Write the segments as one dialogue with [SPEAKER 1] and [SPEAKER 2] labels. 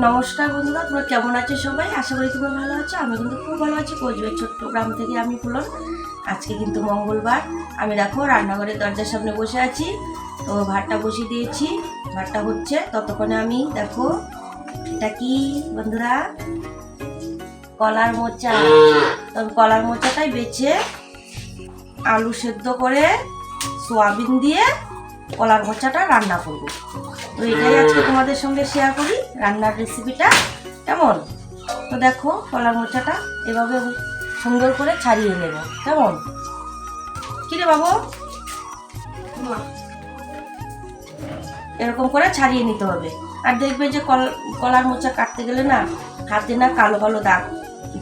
[SPEAKER 1] নমস্কার বন্ধুরা, তোমরা কেমন আছো সবাই? আশা করি তোমরা ভালো আছো আমি কিন্তু খুব ভালো আছি। কোচবিহার ছোট্ট গ্রাম থেকে আমি ফুলন। আজকে কিন্তু মঙ্গলবার। আমি দেখো, রান্নাঘরের দরজার সামনে বসে আছি। তো ভাতটা বসিয়ে দিয়েছি। ভাতটা হচ্ছে, ততক্ষণে আমি দেখো, এটা কি বন্ধুরা? কলার মোচা। তো আমি কলার মোচাটাই বেছে আলু সেদ্ধ করে, সোয়াবিন দিয়ে কলার মোচাটা রান্না করব। তো এটাই আজকে তোমাদের সঙ্গে শেয়ার করি, রান্নার রেসিপিটা কেমন? তো দেখো কলার মোচাটা এভাবে সুন্দর করে ছাড়িয়ে নেব, কেমন? কিরে বাবু? এরকম করে ছাড়িয়ে নিতে হবে। আর দেখবে যে কল, কলার মোচা কাটতে গেলে না, হাতে না কালো কালো দাগ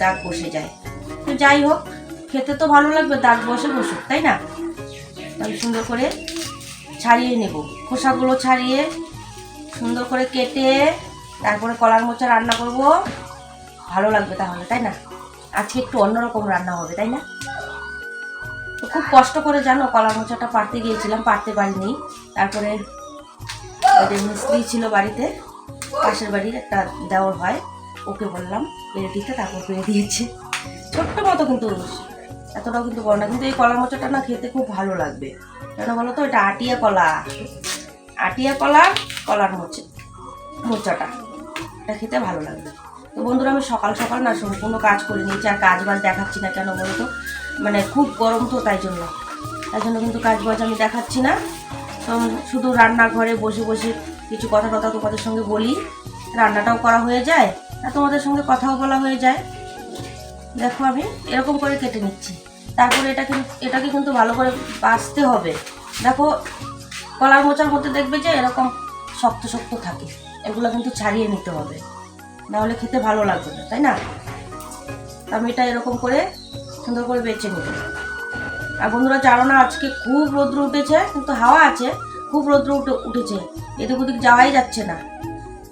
[SPEAKER 1] দাগ বসে যায়। তো যাই হোক, খেতে তো ভালো লাগবে, দাগ বসে বসুক, তাই না? আমি সুন্দর করে ছাড়িয়ে নেব। খোসাগুলো ছাড়িয়ে সুন্দর করে কেটে তারপরে কলার মোচা রান্না করব। ভালো লাগবে তাহলে, তাই না? আজকে একটু অন্যরকম রান্না হবে, তাই না? তো খুব কষ্ট করে জানো কলার মোচাটা পারতে গিয়েছিলাম পারতে পারিনি। তারপরে মিস্ত্রি ছিল বাড়িতে, পাশের বাড়ির একটা দেওয়ার হয়, ওকে বললাম, পেরে দিতে, তারপর পেরে দিয়েছে। ছোট্ট মতো কিন্তু, এতটাও কিন্তু বড় না, কিন্তু এই কলার মোচাটা না খেতে খুব ভালো লাগবে। কেন বলো তো, এটা আটিয়া কলা। আটিয়া কলার কলার মোচে, মোচাটা। এটা খেতে ভালো লাগবে তো বন্ধুরা, আমি সকাল সকাল না সম্পূর্ণ কাজ করে নিয়েছি, আর কাজ বাজ দেখাচ্ছি না কেন বলো তো মানে খুব গরম তো, তাই জন্য। তাই জন্য কিন্তু কাজ বাজ আমি দেখাচ্ছি না। শুধু রান্নাঘরে বসে বসে কিছু কথা টথা তোমাদের সঙ্গে বলি। রান্নাটাও করা হয়ে যায়, আর তোমাদের সঙ্গে কথাও বলা হয়ে যায়। দেখো আমি এরকম করে কেটে নিচ্ছি। তারপরে এটা কিন্তু এটাকে কিন্তু ভালো করে বাছতে হবে। দেখো, কলার মোচার মধ্যে দেখবে যে এরকম শক্ত শক্ত থাকে। এগুলো কিন্তু ছাড়িয়ে নিতে হবে। নাহলে খেতে ভালো লাগবে না, তাই না? আমি এটা এরকম করে সুন্দর করে বেছে নিব। আর বন্ধুরা, জানো না, আজকে খুব রৌদ্র উঠেছে, কিন্তু হাওয়া আছে, খুব রৌদ্র উঠে উঠেছে। এদিক ওদিক যাওয়াই যাচ্ছে না।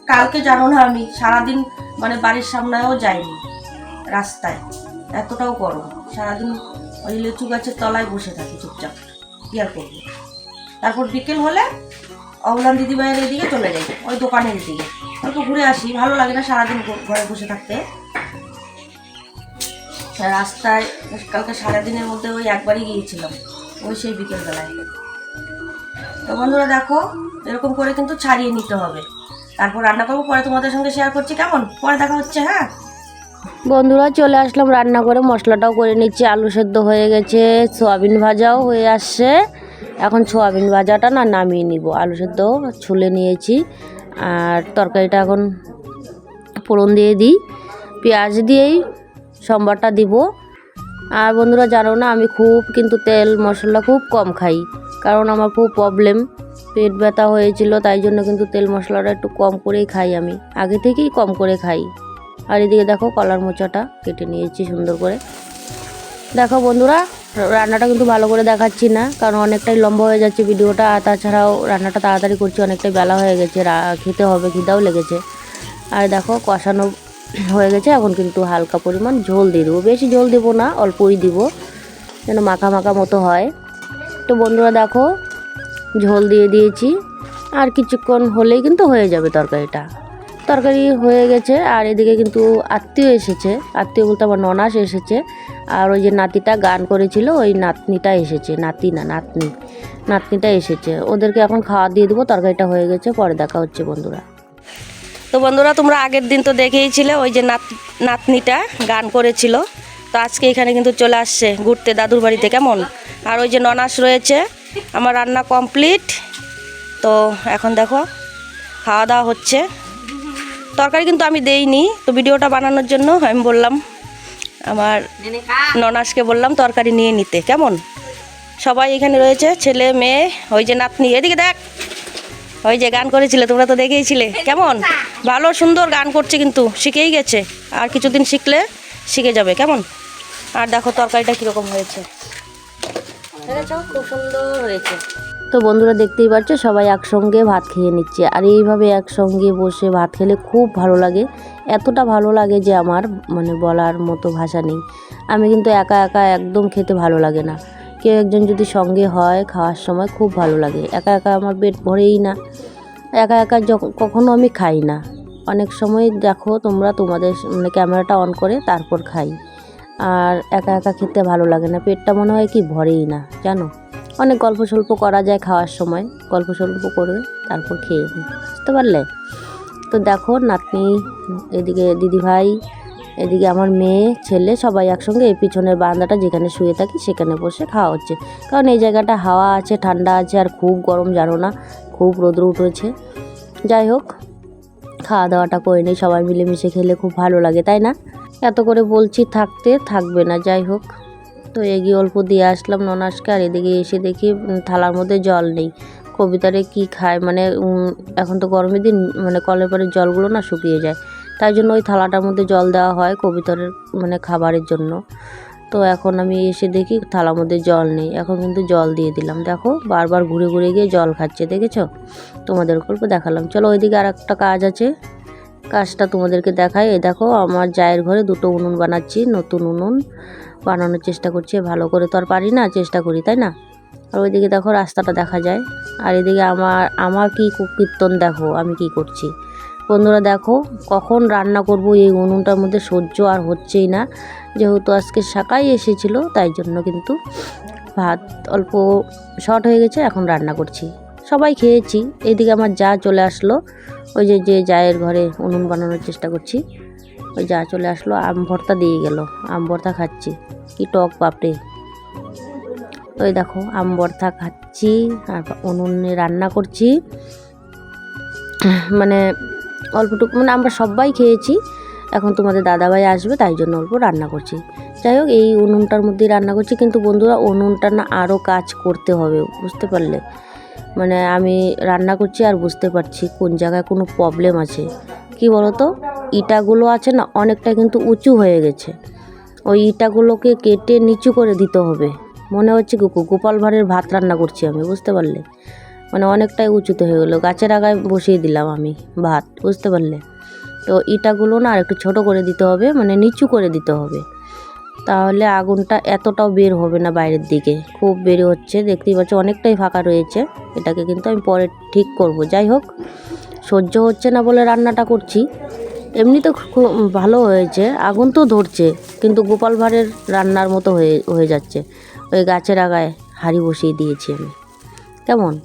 [SPEAKER 1] কালকে জানো না, আমি সারাদিন মানে বাড়ির সামনেও যাইনি, রাস্তায়। এতটাও গরম। সারাদিন ওই লিচু গাছের তলায় বসে থাকি চুপচাপ। কি আর করব? তারপর বিকেল হলে অবলান দিদিভাইয়ের এদিকে চলে যাই, ওই দোকানের দিকে। অল্প ঘুরে আসি, ভালো লাগে না সারাদিন ঘরে বসে থাকতে। রাস্তায় কালকে সারাদিনের মধ্যে ওই একবারই গিয়েছিলাম, ওই সেই বিকেলবেলায়। তো বন্ধুরা দেখো, এরকম করে কিন্তু ছাড়িয়ে নিতে হবে। তারপর রান্না করব, পরে তোমাদের সঙ্গে শেয়ার করছি, কেমন? পরে দেখা হচ্ছে হ্যাঁ?
[SPEAKER 2] বন্ধুরা, চলে আসলাম রান্না করে, মশলাটাও করে নিচ্ছি, আলু সেদ্ধ হয়ে গেছে, সোয়াবিন ভাজাও হয়ে আসছে। এখন সোয়াবিন ভাজাটা না নামিয়ে নিব। আলু সেদ্ধ ছুলে নিয়েছি। আর তরকারিটা এখন ফোড়ন দিয়ে দিই। পেঁয়াজ দিয়েই সম্বারটা দিব। আর বন্ধুরা জানো না, আমি খুব কিন্তু তেল মশলা খুব কম খাই। কারণ আমার খুব প্রবলেম পেট ব্যথা হয়েছিল, তাই জন্য কিন্তু তেল মশলাটা একটু কম করেই খাই আমি। আগে থেকেই কম করে খাই। আর এদিকে দেখো কলার মোচাটা কেটে নিয়েছি সুন্দর করে। দেখো বন্ধুরা রান্নাটা কিন্তু ভালো করে দেখাচ্ছি না, কারণ অনেকটাই লম্বা হয়ে যাচ্ছে ভিডিওটা, আর তাছাড়াও রান্নাটা তাড়াতাড়ি করছি, অনেকটাই বেলা হয়ে গেছে খেতে হবে, খিদাও লেগেছে। আর দেখো, কষানো হয়ে গেছে, এখন কিন্তু হালকা পরিমাণ ঝোল দিয়ে দেবো। বেশি ঝোল দেবো না, অল্পই দিব, যেন মাখা মাখা মতো হয়। তো বন্ধুরা দেখো, ঝোল দিয়ে দিয়েছি, আর কিছুক্ষণ হলেই কিন্তু হয়ে যাবে তরকারিটা। তরকারি হয়ে গেছে, আর এদিকে কিন্তু আত্মীয় এসেছে। আত্মীয় বলতে আমার ননাস এসেছে। আর ওই যে নাতিটা গান করেছিল, ওই নাতনিটা এসেছে, নাতি না, নাতনি, নাতনিটা এসেছে। ওদেরকে এখন খাওয়া দিয়ে দেবো, তরকারিটা হয়ে গেছে, পরে দেখা হচ্ছে বন্ধুরা।
[SPEAKER 1] তো বন্ধুরা, তোমরা আগের দিন তো দেখেইছিলে, ওই যে নাত, নাতনিটা গান করেছিল। তো আজকে এখানে কিন্তু চলে আসছে ঘুরতে দাদুর বাড়িতে, কেমন? আর ওই যে ননাস রয়েছে, আমার রান্না কমপ্লিট। তো এখন দেখো, খাওয়া দাওয়া হচ্ছে। তরকারি কিন্তু আমি দেইনি তো ভিডিওটা বানানোর জন্য আমি বললাম আমার ননাসকে বললাম তরকারি নিয়ে নিতে কেমন? সবাই এখানে রয়েছে ছেলে মেয়ে ওই যে নাতনি এদিকে দেখ। ওই যে গান করেছিলে তোমরা তো দেখেইছিলে কেমন? ভালো সুন্দর গান করছে কিন্তু শিখেই গেছে। আর কিছুদিন শিখলে শিখে যাবে কেমন? আর দেখো তরকারিটা কীরকম হয়েছে। খুব সুন্দর হয়েছে।
[SPEAKER 2] তো বন্ধুরা দেখতেই পাচ্ছ, সবাই একসঙ্গে ভাত খেয়ে নিচ্ছে। আর এইভাবে একসঙ্গে বসে ভাত খেলে খুব ভালো লাগে। এতটা ভালো লাগে যে আমার মানে বলার মতো ভাষা নেই। আমি কিন্তু একা একা একদম খেতে ভালো লাগে না। কেউ একজন যদি সঙ্গে হয় খাওয়ার সময় খুব ভালো লাগে। একা একা আমার পেট ভরেই না। একা একা যখন কখনো আমি খাই না। অনেক সময় দেখো তোমরা তোমাদের মানে ক্যামেরাটা অন করে তারপর খাই। আর একা একা খেতে ভালো লাগে না। পেটটা মনে হয় কি ভরেই না, জানো? অনেক গল্প সল্প করা যায় খাওয়ার সময়। গল্প সল্প করে তারপর খেয়ে নিই বুঝতে পারলে? তো দেখো, নাতনি, এদিকে দিদিভাই, এদিকে আমার মেয়ে, ছেলে, সবাই একসঙ্গে এই পিছনের বারান্দাটা যেখানে শুয়ে থাকি সেখানে বসে খাওয়া হচ্ছে। কারণ এই জায়গাটা হাওয়া আছে, ঠান্ডা আছে আর খুব গরম, জানো না? খুব রোদ্র উঠেছে। যাই হোক, খাওয়া দাওয়াটা করে নিই, সবাই মিলেমিশে খেলে খুব ভালো লাগে, তাই না? এত করে বলছি থাকতে থাকবে না, যাই হোক। তো এগিয়ে অল্প দিয়ে আসলাম ননাসকে, আর এদিকে এসে দেখি থালার মধ্যে জল নেই। কবিতারে কি খায়? মানে এখন তো গরমের দিন মানে কলের পরে জলগুলো না শুকিয়ে যায়। তাই জন্য ওই থালাটার মধ্যে জল দেওয়া হয় কবিতরের মানে খাবারের জন্য। তো এখন আমি এসে দেখি থালার মধ্যে জল নেই। এখন কিন্তু জল দিয়ে দিলাম। দেখো, বারবার ঘুরে ঘুরে গিয়ে জল খাচ্ছে, দেখেছ? তোমাদের গল্প দেখালাম। চলো ওইদিকে আর একটা কাজ আছে। কাজটা তোমাদেরকে দেখাই। এই দেখো, আমার জায়ের ঘরে দুটো উনুন বানাচ্ছি, নতুন উনুন বানানোর চেষ্টা করছি। ভালো করে তো আর পারি না, চেষ্টা করি, তাই না? আর ওইদিকে দেখো, রাস্তাটা দেখা যায়। আর এদিকে আমার আমার কি কীর্তন দেখো, আমি কি করছি? বন্ধুরা দেখো, কখন রান্না করব এই উনুনটার মধ্যে সহ্য আর হচ্ছেই না। যেহেতু আজকে শাকাই এসেছিল, তাই জন্য কিন্তু ভাত অল্প শর্ট হয়ে গেছে, এখন রান্না করছি। সবাই খেয়েছি, এদিকে আমার যা চলে আসলো ওই যে যে জায়ের ঘরে উনুন বানানোর চেষ্টা করছি। ওই যা চলে আসলো, আম ভর্তা দিয়ে গেল। আম ভর্তা খাচ্ছি। কি টক, বাপরে। ওই দেখো, আম ভর্তা খাচ্ছি, আর উনুনে রান্না করছি। মানে অল্পটুকু মানে আমরা সবাই খেয়েছি। এখন তোমাদের দাদাভাই আসবে, তাই জন্য অল্প রান্না করছি। যাই হোক, এই উনুনটার মধ্যেই রান্না করছি। কিন্তু বন্ধুরা, উনুনটা না আরও কাজ করতে হবে, বুঝতে পারলে? মানে আমি রান্না করছি আর বুঝতে পারছি কোন জায়গায় কোনো প্রবলেম আছে। কি বলতো? ইটাগুলো আছে না, অনেকটা কিন্তু উঁচু হয়ে গেছে। ওই ইটাগুলোকে কেটে নিচু করে দিতে হবে। মনে হচ্ছে কি গো- গোপাল ভাঁড়ের ভাত রান্না করছি আমি, বুঝতে পারলে? মানে অনেকটাই উঁচুতে হয়ে গেলো। গাছের আগায় বসিয়ে দিলাম আমি ভাত, বুঝতে পারলে? তো ইটাগুলো না আর একটু ছোটো করে দিতে হবে মানে নিচু করে দিতে হবে। তাহলে আগুনটা এতটাও বের হবে না বাইরের দিকে। খুব বের হচ্ছে, দেখতেই পাচ্ছ অনেকটাই ফাঁকা রয়েছে। এটাকে কিন্তু আমি পরে ঠিক করব। যাই হোক, সহ্য হচ্ছে না বলে রান্নাটা করছি। এমনি তো খুব ভালো হয়েছে, আগুন তো ধরছে, কিন্তু গোপাল ভাঁড়ের রান্নার মতো হয়ে হয়ে যাচ্ছে। ওই গাছের আগায় হাঁড়ি বসিয়ে দিয়েছি আমি। কেমন?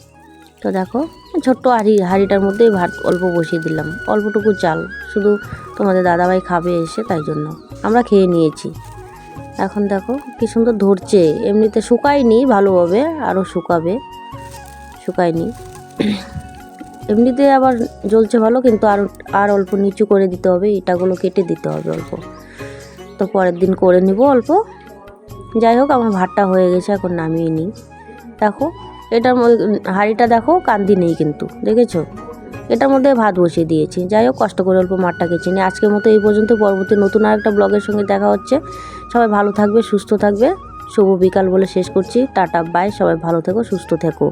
[SPEAKER 2] তো দেখো, ছোট্ট হাঁড়ি, হাঁড়িটার মধ্যেই ভাত অল্প বসিয়ে দিলাম। অল্পটুকু চাল, শুধু তোমাদের দাদাভাই খাবে এসে তাই জন্য। আমরা খেয়ে নিয়েছি। এখন দেখো কি সুন্দর ধরছে। এমনিতে শুকায়নি ভালোভাবে আরও শুকাবে। শুকায়নি। এমনিতে আবার জ্বলছে ভালো, কিন্তু আর আর অল্প নিচু করে দিতে হবে, ইটাগুলো কেটে দিতে হবে অল্প। তো পরের দিন করে নিব অল্প। যাই হোক, আমার ভাতটা হয়ে গেছে, এখন নামিয়ে নিই। দেখো, এটার মধ্যে, হাঁড়িটা দেখো, কান্দি নেই কিন্তু, দেখেছ? এটার মধ্যে ভাত বসিয়ে দিয়েছি। যাই হোক, কষ্ট করে অল্প মাঠটা কেচে নিই। আজকের মতো এই পর্যন্ত, পরবর্তী নতুন আর একটা ব্লগের সঙ্গে দেখা হচ্ছে। সবাই ভালো থাকবে, সুস্থ থাকবে। শুভ বিকাল বলে শেষ করছি। টাটা বাই সবাই ভালো থেকো, সুস্থ থেকো।